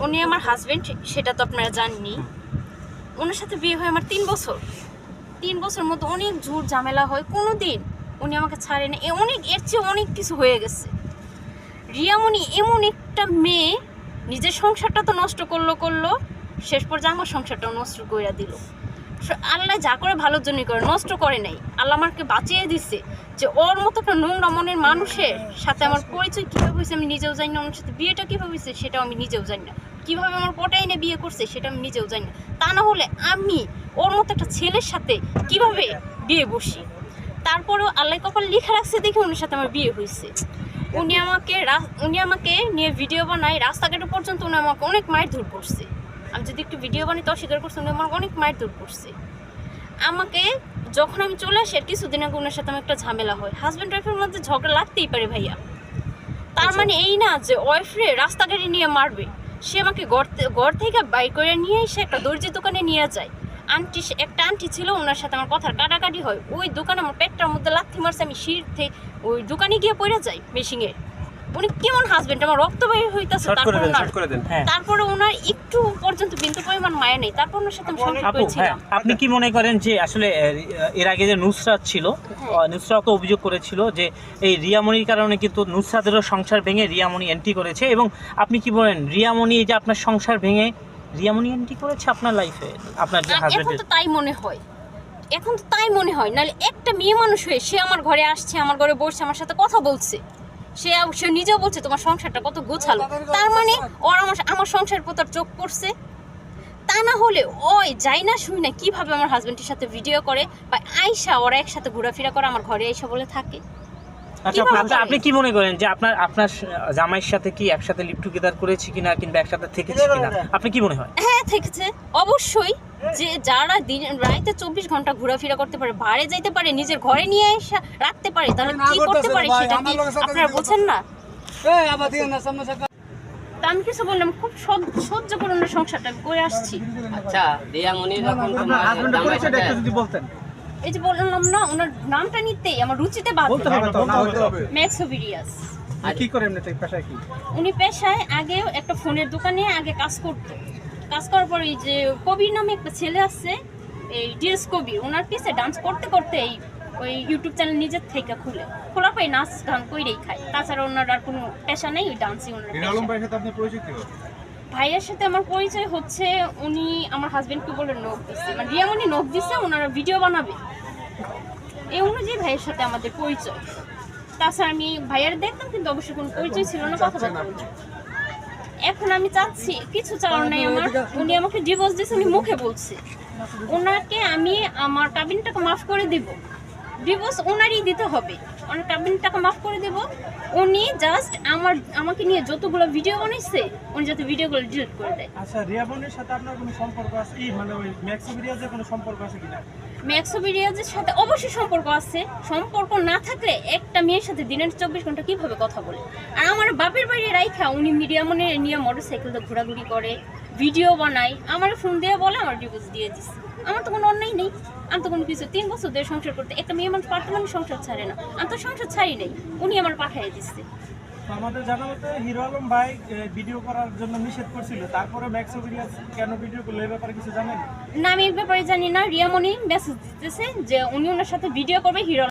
উনি আমার হাজবেন্ড সেটা তো আপনারা জাননি। ওনার সাথে বিয়ে হয় আমার তিন বছর। তিন বছর মতো অনেক ঝুট ঝামেলা হয়। কোনো দিন উনি আমাকে ছাড়ে এ অনেক, এর চেয়ে অনেক কিছু হয়ে গেছে। রিয়ামণি এমন একটা মেয়ে, নিজের সংসারটা তো নষ্ট করল করল, শেষ পর্যন্ত আমার সংসারটাও নষ্ট করে দিল। আল্লাহ যা করে ভালোর জন্যই করে, নষ্ট করে নাই। আল্লাহ আমাকে বাঁচিয়ে দিচ্ছে যে ওর মতো একটা নোংরা মনের মানুষের সাথে আমার পরিচয় কীভাবে হয়েছে আমি নিজেও জানি না ওর সাথে বিয়েটা কীভাবে হয়েছে সেটাও আমি নিজেও জানি না। কীভাবে আমার পটাই এনে বিয়ে করছে সেটা আমি নিজেও জানি না। তা না হলে আমি ওর মতো একটা ছেলের সাথে কীভাবে বিয়ে বসি? তারপরেও আল্লাহ কপাল লিখে রাখছে দেখে ওনার সাথে আমার বিয়ে হয়েছে। উনি আমাকে উনি আমাকে নিয়ে ভিডিও বানায়, রাস্তাঘাটে পর্যন্ত উনি আমাকে অনেক মায়ের দূর করছে। আমি যদি একটু ভিডিও বানাই তো অস্বীকার করছে উনি আমার অনেক মায়ের দূর করছে আমাকে যখন আমি চলে আসি আর কিছুদিন আগে ওনার সাথে আমার একটা ঝামেলা হয়। হাজব্যান্ড ওয়াইফের মধ্যে ঝগড়া লাগতেই পারে ভাইয়া। তার মানে এই না যে ওয়াইফরে রাস্তাঘাটে নিয়ে মারবে। সে আমাকে ঘর থেকে বাইক করে নিয়ে এসে একটা দর্জি দোকানে নিয়ে যায়। আন্টি একটা আন্টি ছিল ওনার সাথে আমার কথার কাটাকাটি হয়। ওই দোকানে আমার পেটটার মধ্যে লাথি মারছে আমি সিঁড়ি থেকে ওই দোকানে গিয়ে পড়ে যাই মেশিংয়ে উনি কেমন হাজবেন্ড আমার রক্ত হইতাছে তারপর ওনার হ্যাঁ। তারপরে ওনার একটু পর্যন্ত বিন্দু পরিমাণ মায়া নেই তারপর ওনার সাথে আমি হ্যাঁ করেছিলাম আপনি কি মনে করেন যে আসলে এর আগে যে নুসরাত ছিল নুসরাতও অভিযোগ করেছিল যে এই রিয়ামণির কারণে কিন্তু নুসরাতেরও সংসার ভেঙে রিয়ামণি এন্ট্রি করেছে এবং আপনি কি বলেন রিয়ামণি যে আপনার সংসার ভেঙে রিয়ামণি এন্ট্রি করেছে আপনার লাইফে আপনার যে তো তাই মনে হয়। এখন তো তাই মনে হয়। নাহলে একটা মেয়ে মানুষ হয়ে সে আমার ঘরে আসছে আমার ঘরে বসছে আমার সাথে কথা বলছে। সে সে নিজেও বলছে তোমার সংসারটা কত গোছালো। তার মানে ওর আমার আমার সংসারের প্রতি চোখ পড়ছে। তা না হলে ওই যাই না শুই না কীভাবে আমার হাজব্যান্ডের সাথে ভিডিও করে বা আইসা ওরা একসাথে ঘোরাফেরা করে আমার ঘরে আইসা বলে থাকে। আচ্ছা আপনি- কি মনে করেন যে আপনার আপনার জামাইয়ের সাথে কি একসাথে লিভ টুগেদার করেছি কিনা কিংবা একসাথে থেকেছি কিনা? আপনি কি মনে হয়? হ্যাঁ থেকেছে। অবশ্যই যে যারা দিন রাইতে চব্বিশ ঘণ্টা ঘোরাফেরা করতে পারে বাইরে যাইতে পারে নিজের ঘরে নিয়ে এসে রাখতে পারে তাহলে কি করতে পারে সেটা কি আপনারা বোঝেন না? দিয়ে আমি কিছু বললাম খুব সহ্য- সহ্য করে ওনার সংসারটা করে আসছি। আচ্ছা রিয়ামণি যখন তোমার জামাইয়ের সাথে এই যে বললাম না ওনার নামটা নিতেই আমার রুচিতে বাদ বলতে হবে ম্যাক্সোভিরিয়াস। কি করে এমনি ঠিক পেশায় কি? উনি পেশায় আগে একটা ফোনের দোকানে আগে কাজ করতো। কাজ করার পর এই যে কবির নামে একটা ছেলে আছে এই ডিএস কবির ওনার পিছে ডান্স করতে করতে এই ওই ইউটিউব চ্যানেল নিজের থেকে খুলে। খোলা পাই নাচ গান কইরেই খায়। তাছাড়া ওনার আর কোনো পেশা নেই ওই ডান্সই ওনার সাথে আপনার পরিচয় কি ভাইয়ের সাথে আমার পরিচয় হচ্ছে উনি আমার হাজবেন্ডকে বলে নোক দিচ্ছে মানে রিয়ামণি নোক দিচ্ছে ওনারা ভিডিও বানাবে। এই অনুযায়ী ভাইয়ের সাথে আমাদের পরিচয়। তাছাড়া আমি ভাইয়ার দেখতাম কিন্তু অবশ্যই কোনো পরিচয় ছিল না কথাবার্তা বলতে। এখন আমি চাচ্ছি কিছু চাওয়ার নাই আমার। উনি আমাকে ডিভোর্স দিয়েছে উনি মুখে বলছে। ওনাকে আমি আমার কাবিনটাকে মাফ করে দিব। ডিভোর্স ওনারই দিতে হবে। ওনার কাবিন টাকা মাফ করে দেব। উনি জাস্ট আমার আমাকে নিয়ে যতগুলো ভিডিও বানাইছে উনি যাতে ভিডিওগুলো ডিলিট করে দেয়। আচ্ছা রিয়াবনের সাথে আপনার কোনো সম্পর্ক আছে? কি মানে ওই ম্যাক্সিমিরিয়াজের কোনো সম্পর্ক আছে কিনা? ম্যাক্সোবিরিয়াজের সাথে অবশ্যই সম্পর্ক আছে। সম্পর্ক না থাকলে একটা মেয়ের সাথে দিনের চব্বিশ ঘণ্টা কীভাবে কথা বলে? আর আমার বাপের বাড়ি রাইখা উনি মিডিয়া মনে নিয়ে মোটর সাইকেলতে ঘোরাঘুরি করে। ভিডিও বানাই আমার ফোন দিয়ে বলে আমার ডিভোর্স দিয়ে দিস। আমার তো কোনো অন্যায় নেই। আমি তো কোনো কিছু তিন বছর ধরে সংসার করতে একটা মেয়ে মানুষ পাঠালে আমি সংসার ছাড়ে না। আমি তো সংসার ছাড়ি নেই। উনি আমার পাঠিয়ে দিচ্ছে আমাদের জানা মতে হিরো আলম ভাই ভিডিও করার জন্য নিষেধ করছিল। তারপরে কেন ভিডিও করল? এই ব্যাপারে কিছু জানেন? না আমি এই ব্যাপারে জানি না। রিয়ামণি মেসেজ দিতেছে যে উনি ওনার সাথে ভিডিও করবে হিরো